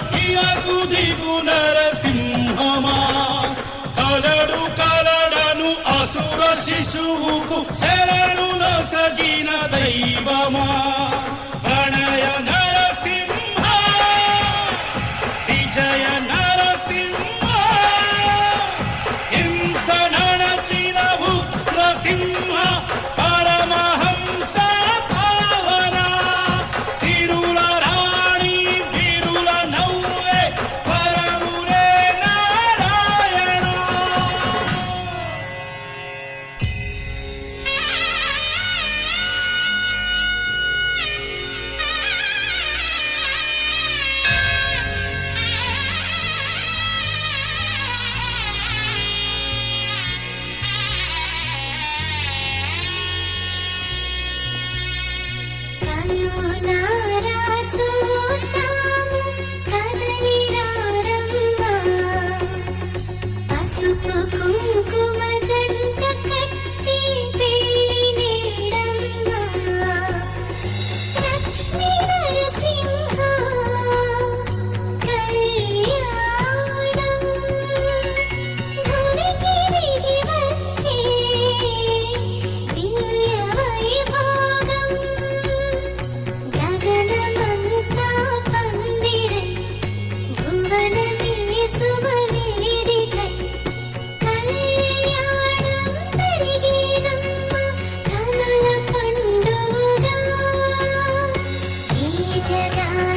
ఇయకు దిగు నరసింహమా. కలడు కలడను అసుర శిశువుకు శరణుల సగిన దైవమా. love. Será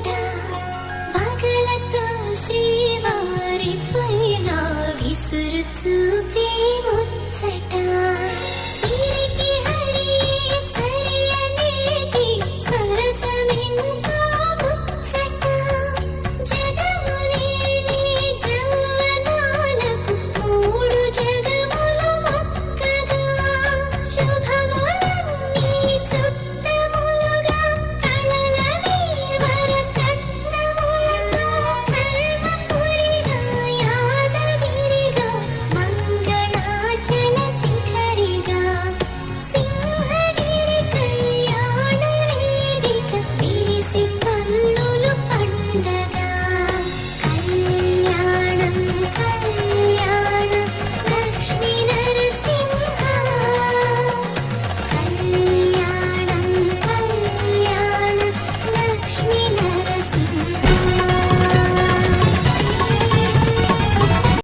night.